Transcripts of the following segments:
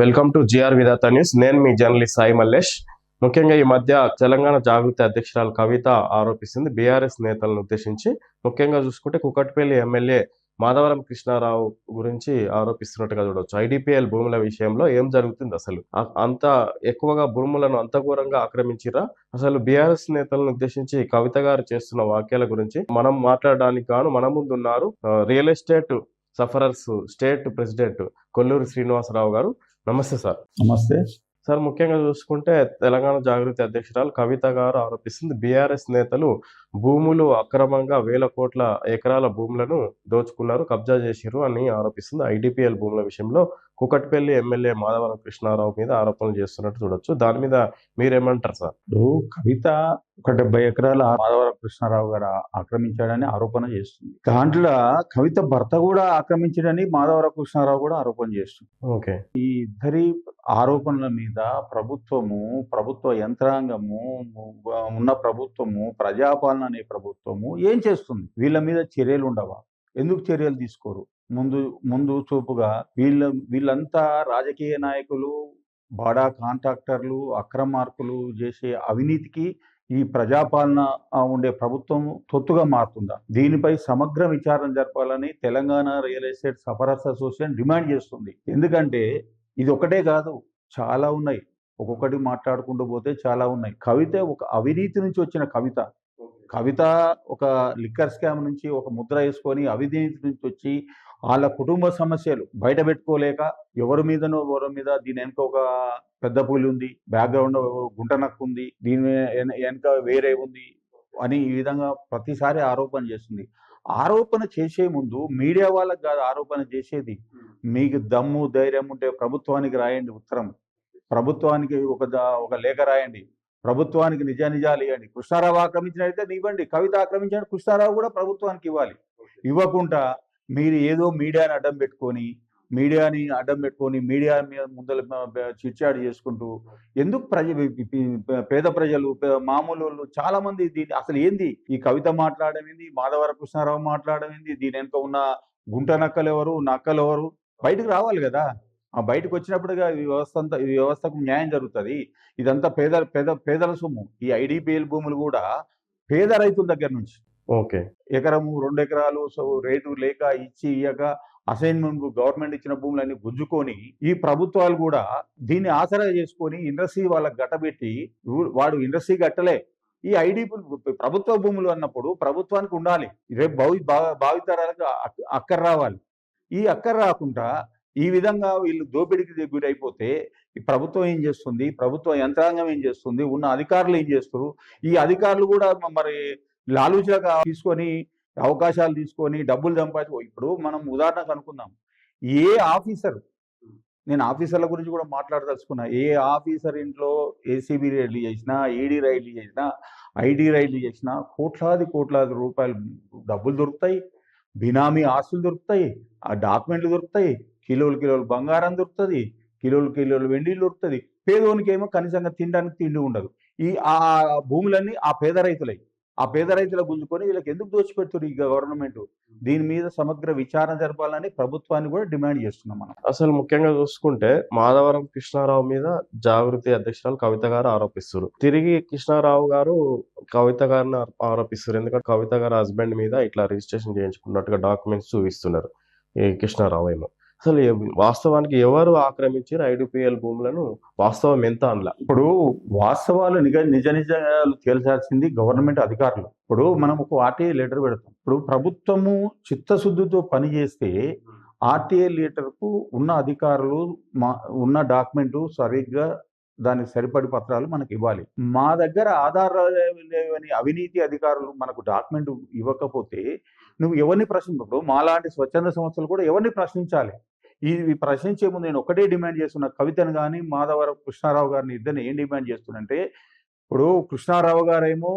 Welcome to GR Vidhata news నేను మీ journalist Sai Mallesh. ముఖ్యంగా ఈ మధ్య తెలంగాణ జాగృతి అధ్యక్షురాలు కవిత ఆరోపిస్తుంది. బీఆర్ఎస్ నేతలను ఉద్దేశించి ముఖ్యంగా చూసుకుంటే కుకట్పల్లి ఎమ్మెల్యే మాధవరం కృష్ణారావు గురించి ఆరోపిస్తున్నట్టుగా చూడవచ్చు ఐడిపిఎల్ భూముల విషయంలో ఏం జరుగుతుంది అసలు? అంత ఎక్కువగా భూములను అంత ఘోరంగా ఆక్రమించిరా? అసలు బీఆర్ఎస్ నేతలను ఉద్దేశించి కవిత గారు చేస్తున్న వాక్యాల గురించి మనం మాట్లాడడానికి గాను మన ముందు ఉన్నారు real estate sufferers state president Kolluru Srinivasarao గారు. నమస్తే సార్. నమస్తే. సార్ ముఖ్యంగా చూసుకుంటే తెలంగాణ జాగృతి అధ్యక్షురాలు కవిత గారు ఆరోపిస్తుంది. బీఆర్ఎస్ నేతలు భూములు అక్రమంగా వేల కోట్ల ఎకరాల భూములను దోచుకున్నారు కబ్జా చేసిర్రు అని ఆరోపిస్తుంది ఐడిపిఎల్ భూముల విషయంలో. కుకట్పల్లి ఎమ్మెల్యే మాధవరం కృష్ణారావు మీద ఆరోపణలు చేస్తున్నట్టు చూడొచ్చు. దాని మీద మీరేమంటారు సార్? ఇప్పుడు కవిత ఒక డెబ్బై ఎకరాల మాధవరం కృష్ణారావు గారు ఆక్రమించాడని ఆరోపణ చేస్తుంది. దాంట్లో కవిత భర్త కూడా ఆక్రమించాడని మాధవరం కృష్ణారావు కూడా ఆరోపణ చేస్తుంది. ఓకే. ఈ ఇద్దరి ఆరోపణల మీద ప్రభుత్వము ప్రభుత్వ యంత్రాంగము ఉన్న ప్రభుత్వము ప్రజాపాలన అనే ప్రభుత్వము ఏం చేస్తుంది? వీళ్ళ మీద చర్యలు ఉండవా? ఎందుకు చర్యలు తీసుకోరు? ముందు ముందు చూపుగా వీళ్ళ వీళ్ళంతా రాజకీయ నాయకులు బాడా కాంట్రాక్టర్లు అక్రమార్కులు చేసే అవినీతికి ఈ ప్రజాపాలన ఉండే ప్రభుత్వం తొత్తుగా మారుతుందా? దీనిపై సమగ్ర విచారణ జరపాలని Telangana real estate sufferers association demand చేస్తుంది. ఎందుకంటే ఇది ఒకటే కాదు చాలా ఉన్నాయి. ఒక్కొక్కటి మాట్లాడుకుంటూ పోతే చాలా ఉన్నాయి. కవిత ఒక అవినీతి నుంచి వచ్చిన కవిత. కవిత ఒక లిక్కర్ స్కామ్ నుంచి ఒక ముద్ర వేసుకొని అవినీతి నుంచి వచ్చి వాళ్ళ కుటుంబ సమస్యలు బయట పెట్టుకోలేక ఎవరి మీదనో ఎవరి మీద దీని వెనుక ఒక పెద్ద పులి ఉంది బ్యాక్గ్రౌండ్ గుంట నక్కు ఉంది దీని వెన- వెనుక వేరే ఉంది అని ఈ విధంగా ప్రతిసారి ఆరోపణ చేస్తుంది. ఆరోపణ చేసే ముందు మీడియా వాళ్ళకి కాదు ఆరోపణ చేసేది మీకు దమ్ము ధైర్యం ఉంటే ప్రభుత్వానికి రాయండి ఉత్తరం. ప్రభుత్వానికి ఒక ఒక లేఖ రాయండి. ప్రభుత్వానికి నిజ నిజాలు ఇవ్వండి. కృష్ణారావు ఆక్రమించినైతే ఇవ్వండి. కవిత ఆక్రమించిన కృష్ణారావు కూడా ప్రభుత్వానికి ఇవ్వాలి. ఇవ్వకుండా మీరు ఏదో మీడియాని అడ్డం పెట్టుకొని మీడియాని అడ్డం పెట్టుకొని మీడియా మీద ముందర చిట్చాడు చేసుకుంటూ ఎందుకు ప్రజ పేద ప్రజలు మామూలు వాళ్ళు చాలా మంది దీని అసలు ఏంది? ఈ కవిత మాట్లాడడం ఏంది? మాధవర కృష్ణారావు మాట్లాడడం ఏంది? దీని వెనుక ఉన్న గుంట నక్కలు ఎవరు? నక్కలు ఎవరు? బయటకు రావాలి కదా. బయటకు వచ్చినప్పుడుగా ఈ వ్యవస్థ అంతా ఈ వ్యవస్థకు న్యాయం జరుగుతుంది. ఇదంతా పేద పేద పేదల సొమ్ము. ఈ ఐడిపిఎల్ భూములు కూడా పేద రైతుల దగ్గర నుంచి. ఓకే. ఎకరము రెండు ఎకరాలు సో రేటు లేక ఇచ్చి ఇయ్యక అసైన్మెంట్ గవర్నమెంట్ ఇచ్చిన భూములన్నీ గుంజుకొని ఈ ప్రభుత్వాలు కూడా దీన్ని ఆసరా చేసుకొని ఇండస్ట్రీ వాళ్ళకి గట్టబెట్టి వాడు ఇండస్ట్రీ గట్టలే ఈ ఐడి ప్రభుత్వ భూములు అన్నప్పుడు ప్రభుత్వానికి ఉండాలి. రేపు భవి భావితరాలకు అక్- అక్కర రావాలి. ఈ అక్కర రాకుండా ఈ విధంగా వీళ్ళు దోపిడీకి గురైపోతే ఈ ప్రభుత్వం ఏం చేస్తుంది? ప్రభుత్వ యంత్రాంగం ఏం చేస్తుంది? ఉన్న అధికారులు ఏం చేస్తారు? ఈ అధికారులు కూడా మరి లాలూచగా తీసుకొని అవకాశాలు తీసుకొని డబ్బులు సంపాదించు ఇప్పుడు మనం ఉదాహరణకు అనుకుందాం. ఏ ఆఫీసర్ నేను ఆఫీసర్ల గురించి కూడా మాట్లాడదలుచుకున్నా ఏ ఆఫీసర్ ఇంట్లో ఏసీబీ రైడ్లు చేసినా ఈడీ రైడ్లు చేసినా ఐడి రైడ్లు చేసినా కోట్లాది కోట్లాది రూపాయలు డబ్బులు దొరుకుతాయి. బినామీ ఆస్తులు దొరుకుతాయి. ఆ డాక్యుమెంట్లు దొరుకుతాయి. కిలోలు కిలోలు బంగారం దొరుకుతుంది కిలోలు కిలోలు వెండి దొరుకుతుంది. పేదోనికి ఏమో కనీసంగా తినడానికి తిండి ఉండదు. ఈ ఆ భూములన్నీ ఆ పేద రైతులై ఆ పేద రైతుల గుంజుకొని వీళ్ళకి ఎందుకు దోచిపెడుతున్నారు ఈ గవర్నమెంట్? దీని మీద సమగ్ర విచారణ జరపాలని ప్రభుత్వాన్ని కూడా డిమాండ్ చేస్తున్నాం మనం. అసలు ముఖ్యంగా చూసుకుంటే మాధవరం కృష్ణారావు మీద జాగృతి అధ్యక్షురాలు కవిత గారు ఆరోపిస్తారు తిరిగి కృష్ణారావు గారు కవిత గారిని ఆరోపిస్తారు ఎందుకంటే కవిత గారి హస్బెండ్ మీద ఇట్లా రిజిస్ట్రేషన్ చేయించుకున్నట్టుగా డాక్యుమెంట్స్ చూపిస్తున్నారు ఈ కృష్ణారావు ఏమో. అసలు వాస్తవానికి ఎవరు ఆక్రమించారు ఐడిపిఎల్ భూములను? వాస్తవం ఎంత అనలా? ఇప్పుడు వాస్తవాలు నిజ నిజ నిజాలు తేల్చాల్సింది గవర్నమెంట్ అధికారులు. ఇప్పుడు మనం ఒక ఆర్టీఏ లెటర్ పెడతాం. ఇప్పుడు ప్రభుత్వము చిత్తశుద్ధితో పనిచేస్తే ఆర్టీఏ లెటర్కు ఉన్న అధికారులు మా ఉన్న డాక్యుమెంట్ సరిగ్గా దానికి సరిపడి పత్రాలు మనకి ఇవ్వాలి. మా దగ్గర ఆధారాలు లేవని అవినీతి అధికారులు మనకు డాక్యుమెంట్ ఇవ్వకపోతే నువ్వు ఎవరిని ప్రశ్నించప్పుడు మాలాంటి స్వచ్ఛంద సంస్థలు కూడా ఎవరిని ప్రశ్నించాలి? ఇది ప్రశ్నించే ముందు నేను ఒకటే డిమాండ్ చేస్తున్నా కవితను కానీ మాధవరావు కృష్ణారావు గారిని ఇద్దరిని ఏం డిమాండ్ చేస్తున్నంటే ఇప్పుడు కృష్ణారావు గారేమో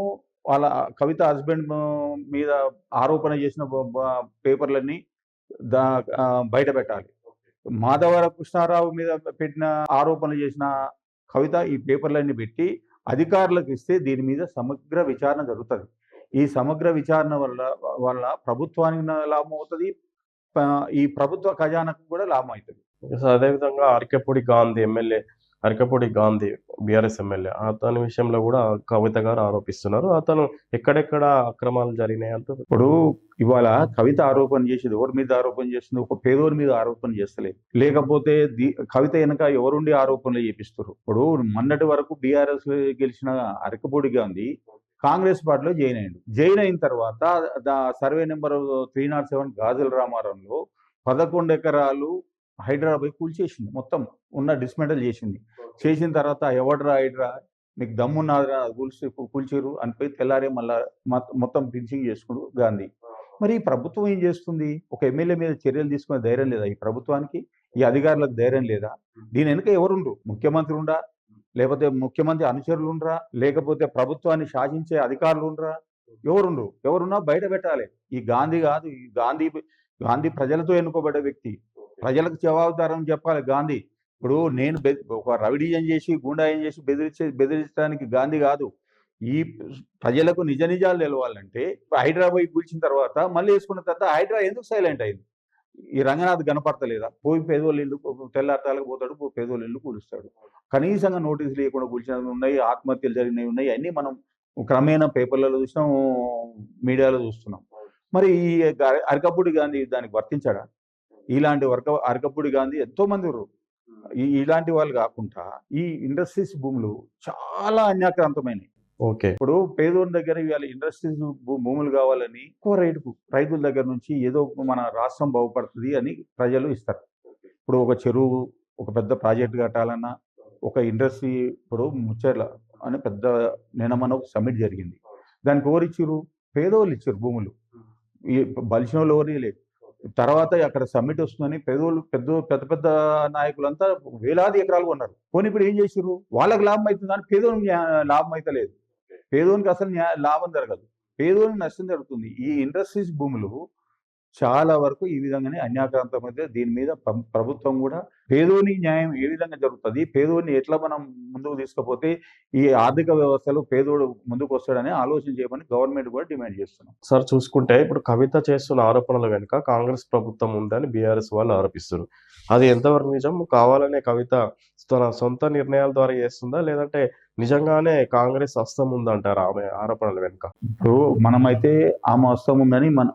వాళ్ళ కవిత హస్బెండ్ మీద ఆరోపణ చేసిన పేపర్లన్నీ దా బయట పెట్టాలి. మాధవర కృష్ణారావు మీద పెట్టిన ఆరోపణలు చేసిన కవిత ఈ పేపర్లన్నీ పెట్టి అధికారులకు ఇస్తే దీని మీద సమగ్ర విచారణ జరుగుతుంది. ఈ సమగ్ర విచారణ వల్ల వల్ల ప్రభుత్వానికి లాభం అవుతుంది. ఈ ప్రభుత్వ ఖజానాకు కూడా లాభం అవుతుంది. అదేవిధంగా Arekapudi Gandhi MLA Arekapudi Gandhi BRS MLA అతని విషయంలో కూడా కవిత గారు ఆరోపిస్తున్నారు. అతను ఎక్కడెక్కడ అక్రమాలు జరిగినాయి అంటూ ఇప్పుడు ఇవాళ కవిత ఆరోపణ చేసేది ఎవరి మీద ఆరోపణ చేస్తుంది ఒక పేదోరి మీద ఆరోపణ చేస్తలేదు. లేకపోతే కవిత వెనక ఎవరుండి ఆరోపణలు చేపిస్తారు ఇప్పుడు మొన్నటి వరకు బీఆర్ఎస్ గెలిచిన అరకపూడి గాంధీ కాంగ్రెస్ పార్టీలో జాయిన్ అయ్యాడు. జాయిన్ అయిన తర్వాత the survey number three naught seven గాజుల రామారంలో పదకొండు ఎకరాలు హైదరాబాద్ కూల్చేసింది మొత్తం ఉన్న డిస్మెంటల్ చేసింది. చేసిన తర్వాత ఎవడరా హైడ్రా? మీకు దమ్మున్నారా కూల్చి కూల్చిరు అనిపోయి తెల్లారే మళ్ళా మొత్తం- మొత్తం చేసుకుడు గాంధీ. మరి ఈ ప్రభుత్వం ఏం చేస్తుంది? ఒక ఎమ్మెల్యే మీద చర్యలు తీసుకునే ధైర్యం లేదా ఈ ప్రభుత్వానికి? ఈ అధికారులకు ధైర్యం లేదా? దీని వెనుక ఎవరుండ్రు? ముఖ్యమంత్రి ఉండా? లేకపోతే ముఖ్యమంత్రి అనుచరులుండ్రా? లేకపోతే ప్రభుత్వాన్ని శాసించే అధికారులుండ్రా? ఎవరుండ్రు? ఎవరున్నా బయట పెట్టాలి. ఈ గాంధీ కాదు ఈ గాంధీ గాంధీ ప్రజలతో ఎన్నుకోబడ్డ వ్యక్తి. ప్రజలకు జవాబుదారం చెప్పాలి గాంధీ. ఇప్పుడు నేను ఒక రవిడిజన్ చేసి గుండాయం చేసి బెదిరించే బెదిరించడానికి గాంధీ కాదు. ఈ ప్రజలకు నిజ నిజాలు తెలవాలంటే హైదరాబాద్ కూల్చిన తర్వాత మళ్ళీ వేసుకున్న తర్వాత హైదరాబాద్ ఎందుకు సైలెంట్ అయింది? ఈ రంగనాథ్ కనపడతలేదా? పోయి పేదోళ్ళ ఇల్లు తెల్లారతాలకు పోతాడు పోయి పేదోళ్ళ ఇల్లు కూలుస్తాడు. కనీసంగా నోటీసులు లేకుండా కూల్చినవి ఉన్నాయి ఆత్మహత్యలు జరిగినవి ఉన్నాయి అన్నీ మనం క్రమేణా పేపర్లలో చూసినాం మీడియాలో చూస్తున్నాం. మరి ఈ అరకపూడి గాంధీ దానికి వర్తించాడా? ఇలాంటి వర్క అరకపూడి గాంధీ ఎంతో మంది ఇలాంటి వాళ్ళు కాకుండా ఈ ఇండస్ట్రీస్ భూములు చాలా అన్యాక్రాంతమైనవి ఓకే. ఇప్పుడు పేదోని దగ్గర ఇవాళ ఇండస్ట్రీస్ భూములు కావాలని ఎక్కువ రైతుకు రైతుల దగ్గర నుంచి ఏదో మన రాష్ట్రం బాగుపడుతుంది అని ప్రజలు ఇస్తారు. ఇప్పుడు ఒక చెరువు ఒక పెద్ద ప్రాజెక్ట్ కట్టాలన్నా ఒక ఇండస్ట్రీ ఇప్పుడు ముచ్చర్ల అని పెద్ద నినమన ఒక సమిట్ జరిగింది. దానికి ఎవరు ఇచ్చారు పేదోళ్ళు ఇచ్చారు భూములు. ఈ బలిసిన వాళ్ళు ఎవరు లేదు తర్వాత అక్కడ సమ్మిట్ వస్తుందని పేదోళ్ళు పెద్ద పెద్ద పెద్ద నాయకులంతా వేలాది ఎకరాలు కొన్నారు. కొని ఇప్పుడు ఏం చేసారు వాళ్ళకి లాభం అవుతుంది కానీ పేదోళ్ళకి లాభం అయితే లేదు పేదోనికి అసలు న్యా- లాభం జరగదు. పేదోనికి నష్టం జరుగుతుంది. ఈ ఇండస్ట్రీస్ భూములు చాలా వరకు ఈ విధంగానే అన్యాక్రాంతమైతే అయితే దీని మీద ప్రభుత్వం కూడా పేదోని న్యాయం ఏ విధంగా జరుగుతుంది పేదోని ఎట్లా మనం ముందుకు తీసుకుపోతే ఈ ఆర్థిక వ్యవస్థలో పేదోడు ముందుకు వస్తాడని ఆలోచన చేయమని గవర్నమెంట్ కూడా డిమాండ్ చేస్తున్నాం. సార్ చూసుకుంటే ఇప్పుడు కవిత చేస్తున్న ఆరోపణల వెనుక కాంగ్రెస్ ప్రభుత్వం ఉందని బీఆర్ఎస్ వాళ్ళు ఆరోపిస్తారు అది ఎంతవరకు నిజం? కావాలనే కవిత తన సొంత నిర్ణయాల ద్వారా చేస్తుందా? లేదంటే నిజంగానే కాంగ్రెస్ హస్తం ఉందంటారా ఆమె ఆరోపణల వెనుక? ఇప్పుడు మనమైతే ఆమె వస్తాం ఉందని మన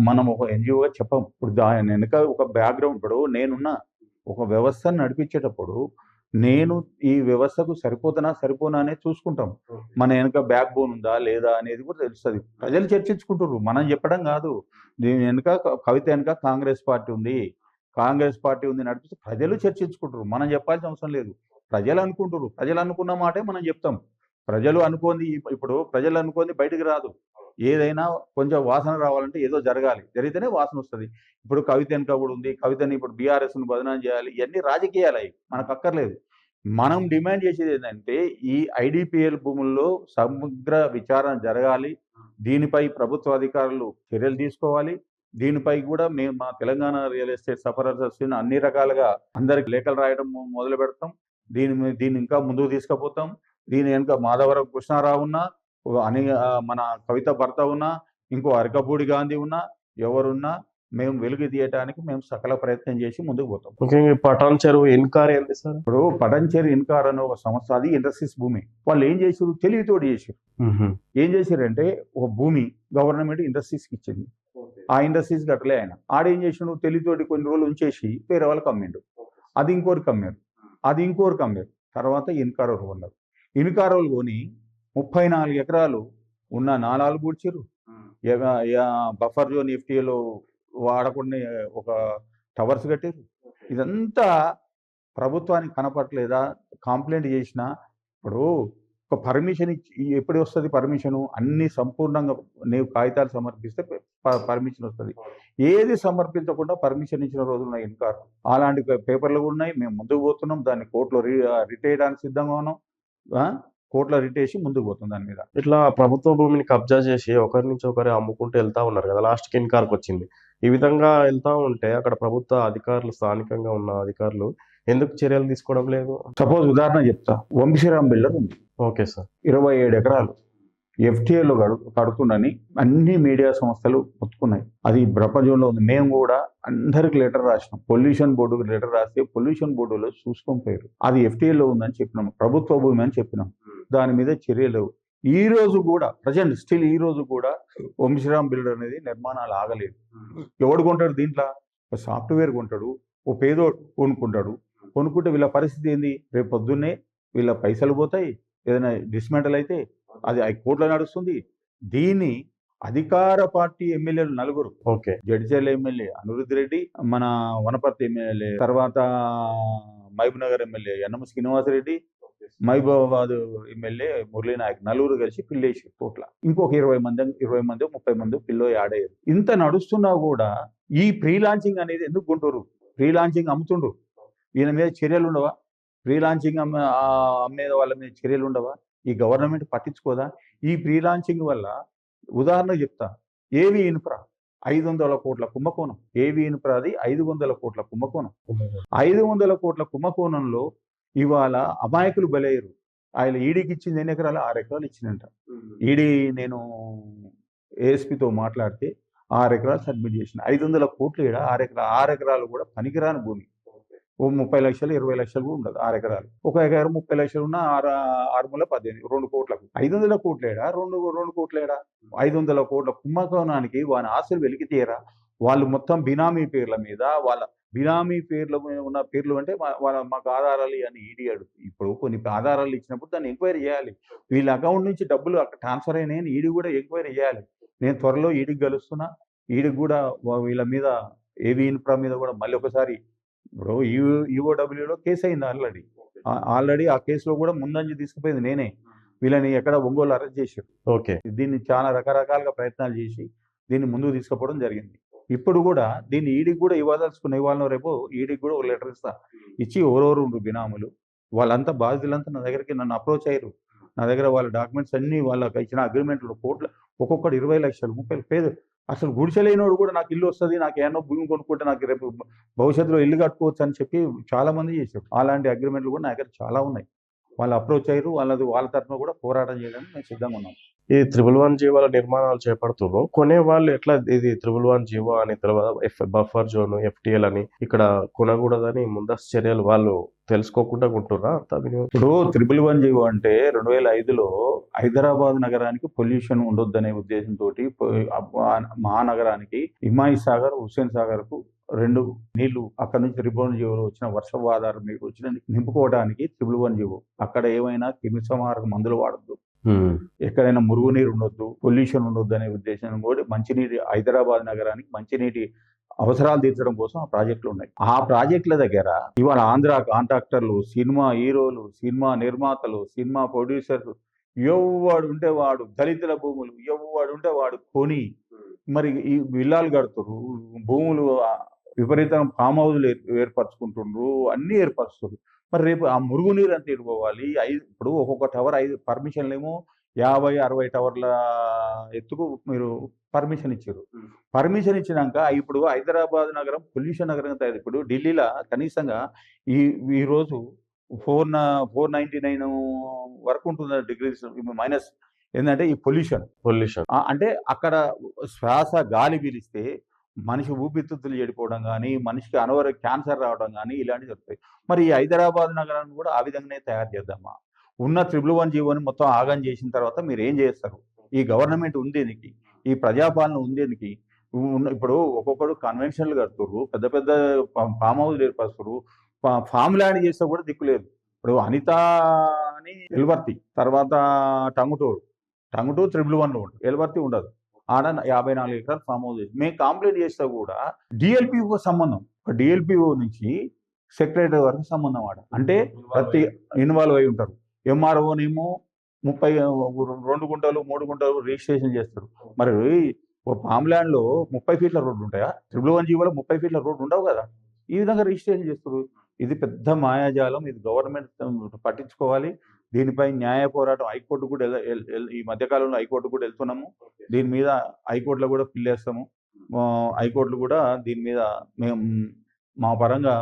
మన- ఒక ఎన్జిఓగా చెప్పం. ఇప్పుడు దాని వెనుక ఒక బ్యాక్గ్రౌండ్ ఇప్పుడు నేనున్న ఒక వ్యవస్థను నడిపించేటప్పుడు నేను ఈ వ్యవస్థకు సరిపోతానా సరిపోనా అనేది చూసుకుంటాం. మన వెనుక బ్యాక్ బోన్ ఉందా లేదా అనేది కూడా తెలుస్తుంది. ప్రజలు చర్చించుకుంటారు మనం చెప్పడం కాదు. దీని వెనుక కవిత వెనుక కాంగ్రెస్ పార్టీ ఉంది. కాంగ్రెస్ పార్టీ ఉంది నడిపిస్తే ప్రజలు చర్చించుకుంటారు మనం చెప్పాల్సిన అవసరం లేదు. ప్రజలు అనుకుంటారు ప్రజలు అనుకున్న మాటే మనం చెప్తాం. ప్రజలు అనుకోంది ఇప్పుడు ప్రజలు అనుకోంది బయటికి రాదు. ఏదైనా కొంచెం వాసన రావాలంటే ఏదో జరగాలి. జరిగితేనే వాసన వస్తుంది. ఇప్పుడు కవిత వెనుక కూడా ఉంది. కవితని ఇప్పుడు బీఆర్ఎస్ను బదనాం చేయాలి. ఇవన్నీ రాజకీయాలు అవి. మనకు అక్కర్లేదు. మనం డిమాండ్ చేసేది ఏంటంటే ఈ ఐడిపిఎల్ భూముల్లో సమగ్ర విచారణ జరగాలి. దీనిపై ప్రభుత్వ అధికారులు చర్యలు తీసుకోవాలి. దీనిపై కూడా మేము మా తెలంగాణ రియల్ ఎస్టేట్ సఫరర్స్ అన్ని రకాలుగా అందరికి లేఖలు రాయడం మొదలు పెడతాం. దీని దీన్ని ఇంకా ముందుకు తీసుకుపోతాం. దీని వెనుక మాధవరం కృష్ణారావు ఉన్నా అని మన కవిత భర్త ఉన్నా ఇంకో అరకపూడి గాంధీ ఉన్నా ఎవరున్నా మేము వెలుగు తీయటానికి మేము సకల ప్రయత్నం చేసి ముందుకు పోతాం. ముఖ్యంగా పటాన్ చెరువు ఇన్కార్ ఏంది సార్? ఇప్పుడు పటంచేరి ఇన్కార్ అనే ఒక సంస్థ అది ఇండస్ట్రీస్ భూమి. వాళ్ళు ఏం చేసారు తెలివితోటి చేసారు ఏం చేశారంటే ఒక భూమి గవర్నమెంట్ ఇండస్ట్రీస్కి ఇచ్చింది. ఆ ఇండస్ట్రీస్ కట్టలే ఆయన ఆడేం చేసిండు? తెలివితోటి కొన్ని రోజులు ఉంచేసి వేరే వాళ్ళకి అమ్మిండు. అది ఇంకోరికి అమ్మారు అది ఇంకోరికి అమ్మారు తర్వాత ఇన్కారోలు కొన్నారు. ఇన్కారోలు కొని ముప్పై నాలుగు ఎకరాలు ఉన్న నాలాలు కూర్చారు బఫర్ జోన్ ఎఫ్టీఏలో వాడకుండా ఒక టవర్స్ కట్టారు ఇదంతా ప్రభుత్వానికి కనపట్లేదా కంప్లైంట్ చేసినా ఇప్పుడు ఒక పర్మిషన్ ఇచ్చి ఎప్పుడు వస్తుంది పర్మిషను అన్ని సంపూర్ణంగా నీవు కాగితాలు సమర్పిస్తే పర్మిషన్ వస్తుంది. ఏది సమర్పించకుండా పర్మిషన్ ఇచ్చిన రోజులు ఉన్నాయి ఇంకా అలాంటి పేపర్లు కూడా ఉన్నాయి. మేము ముందుకు పోతున్నాం. దాన్ని కోర్టులో రి చేయడానికి సిద్ధంగా ఉన్నాం. ఆ? కోర్టులో రిట్ చేసి ముందుకు పోతుంది దాని మీద. ఇట్లా ప్రభుత్వ భూమిని కబ్జా చేసి ఒకరి నుంచి ఒకరు అమ్ముకుంటూ వెళ్తా ఉన్నారు కదా లాస్ట్కి ఇన్కార్కి వచ్చింది. ఈ విధంగా వెళ్తా ఉంటే అక్కడ ప్రభుత్వ అధికారులు స్థానికంగా ఉన్న అధికారులు ఎందుకు చర్యలు తీసుకోవడం లేదు? సపోజ్ ఉదాహరణ చెప్తా. వంశీరామ్ బిల్డర్ ఉంది. Okay sir. ఇరవై ఏడు ఎకరాలు. ఎఫ్టీఏలో కడు కడుతుండని అన్ని మీడియా సంస్థలు ఒప్పుకున్నాయి అది ప్రపంచంలో ఉంది. మేము కూడా అందరికి లెటర్ రాసినాం. పొల్యూషన్ బోర్డుకి లెటర్ రాస్తే పొల్యూషన్ బోర్డులో చూసుకొని పోయారు. అది ఎఫ్టీఏలో ఉందని చెప్పినాం. ప్రభుత్వ భూమి అని చెప్పినాం. దాని మీద చర్యలు ఈ రోజు కూడా ప్రజెంట్ స్టిల్ ఈ రోజు కూడా వంశీరామ్ బిల్డర్ అనేది నిర్మాణాలు ఆగలేదు. ఎవడు కొంటాడు దీంట్లో? సాఫ్ట్వేర్ కొంటాడు ఓ పేదోడు కొనుక్కుంటాడు. కొనుక్కుంటే వీళ్ళ పరిస్థితి ఏంది? రేపు పొద్దున్నే వీళ్ళ పైసలు పోతాయి ఏదైనా డిస్మెంటల్ అయితే అది కోట్ల నడుస్తుంది. దీన్ని అధికార పార్టీ ఎమ్మెల్యేలు నలుగురు. ఓకే. జడ్చర్ల ఎమ్మెల్యే అనిరుద్ధ్ రెడ్డి మన వనపర్తి ఎమ్మెల్యే తర్వాత మహబూబ్ నగర్ ఎమ్మెల్యే యన్నమ శ్రీనివాసరెడ్డి మహబూబాబాద్ ఎమ్మెల్యే మురళీ నాయక్ నలుగురు కలిసి పిల్లేసి కోట్ల ఇంకొక ఇరవై మంది ఇరవై మంది ముప్పై మంది పిల్లో ఆడయ్యారు ఇంత నడుస్తున్నా కూడా ఈ ప్రీ లాంచింగ్ అనేది ఎందుకు గుంటూరు? ప్రీ లాంచింగ్ అమ్ముతుండు ఈయన మీద చర్యలు ఉండవా? ప్రీ లాంచింగ్ అమ్మే వాళ్ళ మీద చర్యలు ఉండవా? ఈ గవర్నమెంట్ పట్టించుకోదా? ఈ ప్రీ లాంచింగ్ వల్ల ఉదాహరణ చెప్తా. ఏవి ఇన్ఫ్రా? ఐదు వందల కోట్ల కుంభకోణం. ఏవి ఇన్ఫ్రాది ఐదు వందల కోట్ల కుంభకోణం. ఐదు వందల కోట్ల కుంభకోణంలో ఇవాళ అమాయకులు బలయ్యారు. ఆయన ఈడీకి ఇచ్చింది ఎన్ని ఎకరాలు? ఆరు ఎకరాలు ఇచ్చిందంట. ఈడీ నేను ఏఎస్పితో మాట్లాడితే ఆరు ఎకరాలు సబ్మిట్ చేసిన ఐదు వందల కోట్లు ఈడ ఆరు ఎకరాలు ఆరు ఎకరాలు కూడా పనికిరాని భూమి. ఓ ముప్పై లక్షలు ఇరవై లక్షలు కూడా ఉండదు ఆరు ఎకరాలు. ఒక ఎకరం ముప్పై లక్షలు ఉన్న ఆరు ఆరు మూల పద్దెనిమిది రెండు కోట్లకు. ఐదు వందల కోట్లేడా రెండు రెండు కోట్లేడా ఐదు వందల కోట్ల కుంభకోణానికి వాని ఆస్తులు వెలికి తీయరా? వాళ్ళు మొత్తం బినామీ పేర్ల మీద వాళ్ళ బినామీ పేర్ల ఉన్న పేర్లు అంటే మా- వాళ్ళ మాకు ఆధారాలు అని ఈడీ అడుగు. ఇప్పుడు కొన్ని ఆధారాలు ఇచ్చినప్పుడు దాన్ని ఎంక్వైరీ చేయాలి. వీళ్ళ అకౌంట్ నుంచి డబ్బులు అక్కడ ట్రాన్స్ఫర్ అయినాయని ఈడీ కూడా ఎంక్వైరీ చేయాలి. నేను త్వరలో ఈడీకి కలుస్తున్నా. ఈడీకి కూడా వీళ్ళ మీద ఏవి ఇన్ఫ్రా మీద కూడా మళ్ళీ ఒకసారి ఇప్పుడు ఈఓడబ్ల్యూలో కేసు అయింది ఆల్రెడీ. ఆల్రెడీ ఆ కేసులో కూడా ముందంజ తీసుకుపోయింది నేనే. వీళ్ళని ఎక్కడ ఒంగోలు అరెస్ట్ చేశారు. ఓకే. దీన్ని చాలా రకరకాలుగా ప్రయత్నాలు చేసి దీన్ని ముందుకు తీసుకుపోవడం జరిగింది. ఇప్పుడు కూడా దీన్ని ఈడికి కూడా ఇవ్వదలుచుకున్న ఇవాళ రేపు ఈడికి కూడా ఒక లెటర్ ఇస్తా. ఇచ్చి ఎవరెవరు బినాములు. వాళ్ళంతా బాధితులంతా నా దగ్గరికి నన్ను అప్రోచ్ అయ్యారు. నా దగ్గర వాళ్ళ డాక్యుమెంట్స్ అన్ని వాళ్ళకి ఇచ్చిన అగ్రిమెంట్లు కోట్ల ఒక్కొక్కటి ఇరవై లక్షలు ముప్పై పేద అసలు గుడిసెలేనోడు కూడా నాకు ఇల్లు వస్తుంది నాకు ఏమో భూమి కొనుక్కుంటే నాకు రేపు భవిష్యత్తులో ఇల్లు కట్టుకోవచ్చు అని చెప్పి చాలా మంది చేశారు. అలాంటి అగ్రిమెంట్లు కూడా నా దగ్గర చాలా ఉన్నాయి. వాళ్ళు అప్రోచ్ అయ్యారు వాళ్ళది వాళ్ళ తరఫున కూడా పోరాటం చేయడానికి మేము సిద్ధంగా ఉన్నాం. ఈ త్రిబుల్ వన్ జీవోల నిర్మాణాలు చేపడుతున్నారు కొనే వాళ్ళు ఎట్లా ఇది త్రిబుల్ వన్ జీవో అని తర్వాత ఎఫ్ బఫర్ జోన్ ఎఫ్టిఎల్ అని ఇక్కడ కొనకూడదని ముందస్తు చర్యలు వాళ్ళు తెలుసుకోకుండా ఉంటుర్రా అంతా ఇప్పుడు త్రిబుల్ వన్ జీవో అంటే రెండు వేల ఐదులో హైదరాబాద్ నగరానికి పొల్యూషన్ ఉండొద్దనే ఉద్దేశంతో మహానగరానికి హిమాయి సాగర్ హుస్సేన్ సాగర్కు రెండు నీళ్ళు అక్కడ నుంచి త్రిపుల్ వన్ జీవోలో వచ్చిన వర్షవాధారం నీరు వచ్చిన నింపుకోవడానికి త్రిబుల్ వన్ జీవో. అక్కడ ఏమైనా క్రిమి మందులు వాడద్దు. ఎక్కడైనా మురుగునీరు ఉండొద్దు పొల్యూషన్ ఉండొద్దు అనే ఉద్దేశం కూడా మంచినీటి హైదరాబాద్ నగరానికి మంచినీటి అవసరాలు తీర్చడం కోసం ఆ ప్రాజెక్టులు ఉన్నాయి. ఆ ప్రాజెక్టుల దగ్గర ఇవాళ ఆంధ్ర కాంట్రాక్టర్లు సినిమా హీరోలు సినిమా నిర్మాతలు సినిమా ప్రొడ్యూసర్లు ఎవడు ఉంటే వాడు దళితుల భూములు ఎవడు ఉంటే వాడు కొని. మరి ఈ విల్లాలు కడుతురు భూములు విపరీతం ఫామ్ హౌస్లు ఏర్- ఏర్పరచుకుంటుండ్రు అన్ని ఏర్పరుస్తున్నారు మరి రేపు ఆ మురుగునీరు అంతా ఎడుకోవాలి ఐదు ఇప్పుడు ఒక్కొక్క టవర్ ఐదు పర్మిషన్లు ఏమో యాభై అరవై టవర్ల ఎత్తుకు మీరు పర్మిషన్ ఇచ్చారు. పర్మిషన్ ఇచ్చినాక ఇప్పుడు హైదరాబాద్ నగరం పొల్యూషన్ నగరంగా తయారు ఇప్పుడు ఢిల్లీలో కనీసంగా ఈ ఈ రోజు ఫోర్ ఫోర్ నైన్టీ నైన్ వరకు ఉంటుంది డిగ్రీస్ మైనస్? ఏంటంటే ఈ పొల్యూషన్. పొల్యూషన్. అంటే అక్కడ శ్వాస గాలి పీలిస్తే మనిషి ఊపిరితిత్తులు చెడిపోవడం కానీ మనిషికి అనవర క్యాన్సర్ రావడం కానీ ఇలాంటివి జరుగుతాయి. మరి ఈ హైదరాబాద్ నగరాన్ని కూడా ఆ విధంగానే తయారు చేద్దామా? ఉన్న త్రిబుల్ వన్ జీవోని మొత్తం ఆగం చేసిన తర్వాత మీరు ఏం చేస్తారు? ఈ గవర్నమెంట్ ఉందేనికి ఈ ప్రజాపాలన ఉందేనికి ఉన్న- ఇప్పుడు ఒక్కొక్కడు కన్వెన్షన్లు కడుతుర్రు పెద్ద పెద్ద ఫామ్ హౌస్ ఏర్పరుస్తారు ఫామ్ ల్యాండ్ చేస్తే కూడా దిక్కు లేదు. ఇప్పుడు అనిత అని ఎల్వర్తి తర్వాత టంగుటూరు టంగుటూరు త్రిబుల్ వన్లో ఉంటుంది. ఎల్వర్తి ఉండదు. ఆడ యాభై నాలుగు ఎకరాలు ఫామ్ హౌస్ మేము కంప్లైంట్ చేస్తే కూడా డిఎల్పిఓ సంబంధం డిఎల్పిఓ నుంచి సెక్రటరీ వరకు సంబంధం ఆడ. అంటే ప్రతి ఇన్వాల్వ్ అయి ఉంటారు. ఎంఆర్ఓనేమో ముప్పై రెండు గుంటలు మూడు గుంటలు రిజిస్ట్రేషన్ చేస్తారు. మరి ఓ పామ్లాండ్లో ముప్పై ఫీట్ల రోడ్డు ఉంటాయా? త్రిబుల్ వన్ జీవోలో ముప్పై ఫీట్ల రోడ్డు ఉండవు కదా? ఈ విధంగా రిజిస్ట్రేషన్ చేస్తారు. ఇది పెద్ద మాయాజాలం. ఇది గవర్నమెంట్ పట్టించుకోవాలి. దీనిపై న్యాయ పోరాటం హైకోర్టు కూడా ఈ మధ్యకాలంలో హైకోర్టు కూడా వెళ్తున్నాము. దీని మీద హైకోర్టులో కూడా పిల్లేస్తాము చేస్తాము. హైకోర్టులు కూడా దీని మీద మేము మా పరంగా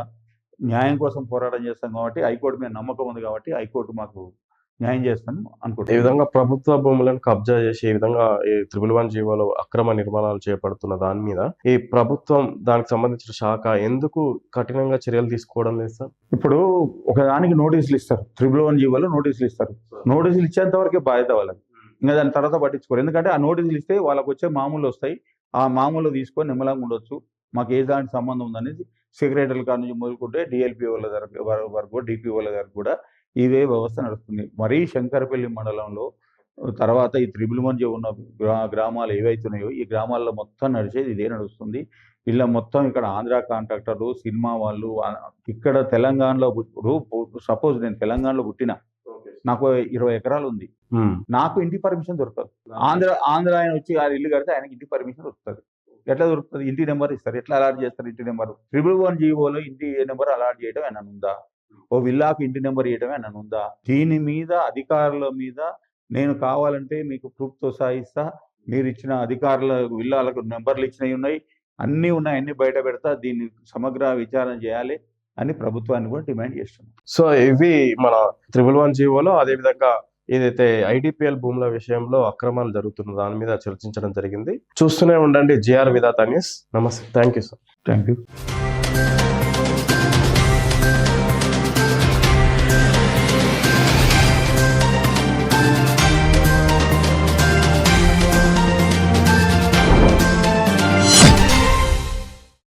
న్యాయం కోసం పోరాటం చేస్తాం కాబట్టి హైకోర్టు మీద నమ్మకం ఉంది కాబట్టి హైకోర్టు మాకు న్యాయం చేస్తాను ఈ అనుకుంటున్నాను విధంగా ప్రభుత్వ భూములను కబ్జా చేసి ఈ విధంగా ఈ త్రిబుల్ వన్ జీవోలో అక్రమ నిర్మాణాలు చేపడుతున్న దాని మీద ఈ ప్రభుత్వం దానికి సంబంధించిన శాఖ ఎందుకు కఠినంగా చర్యలు తీసుకోవడం లేదు సార్? ఇప్పుడు ఒక దానికి నోటీసులు ఇస్తారు. త్రిబుల్ వన్ జీవోలో నోటీసులు ఇస్తారు. నోటీసులు ఇచ్చేంత వరకే బాధ్యత వాళ్ళకి ఇంకా దాని తర్వాత పట్టించుకోరు. ఎందుకంటే ఆ నోటీసులు ఇస్తే వాళ్ళకి వచ్చే మామూలు వస్తాయి. ఆ మామూలు తీసుకొని నిమ్మలంగా ఉండొచ్చు. మాకు ఏ దానికి సంబంధం ఉందనేది సెక్రటరీల కాడ నుంచి మొదలుకుంటే డిఎల్పి వాళ్ళ దగ్గర వర- వరకు డిపి వాళ్ళ దగ్గర కూడా ఇదే వ్యవస్థ నడుస్తుంది. మరీ శంకరపల్లి మండలంలో తర్వాత ఈ త్రిబుల్ మంచి ఉన్న గ్రా గ్రామాలు ఏవైతున్నాయో ఈ గ్రామాల్లో మొత్తం నడిచేది ఇదే నడుస్తుంది. ఇలా మొత్తం ఇక్కడ ఆంధ్ర కాంట్రాక్టర్లు సినిమా వాళ్ళు ఇక్కడ తెలంగాణలో సపోజ్ నేను తెలంగాణలో పుట్టిన నాకు ఇరవై ఎకరాలు ఉంది. నాకు ఇంటి పర్మిషన్ దొరకదు. ఆంధ్ర ఆంధ్ర ఆయన వచ్చి ఆ ఇల్లు కడితే ఆయనకి ఇంటి పర్మిషన్ దొరుకుతుంది. ఎట్లా దొరుకుతుంది? ఇంటి నెంబర్ ఇస్తారు. ఎట్లా అలాట్ చేస్తారు ఇంటి నెంబర్? ట్రిపుల్ వన్ జీవోలో ఇంటి నెంబర్ అలాట్ చేయడం ఆయన ఉందా? ఓ విల్లాకు ఇంటి నెంబర్ ఇవ్వడం ఆయన ఉందా దీని మీద అధికారుల మీద నేను కావాలంటే మీకు proof తో సహా ఇస్తా. మీరు ఇచ్చిన అధికారుల విల్లాలకు నెంబర్లు ఇచ్చినవి ఉన్నాయి. అన్నీ ఉన్నాయి అన్ని బయట పెడతా. దీన్ని సమగ్ర విచారణ చేయాలి అని ప్రభుత్వాన్ని కూడా డిమాండ్ చేస్తున్నాం. సో ఇవి మన త్రిబుల్ వన్ జీవోలో అదే విధంగా ఏదైతే ఐడిపిఎల్ భూముల విషయంలో అక్రమాలు జరుగుతున్న దాని మీద చర్చించడం జరిగింది. చూస్తూనే ఉండండి. జిఆర్ విధాత న్యూస్ నమస్తే. Thank you sir. Thank you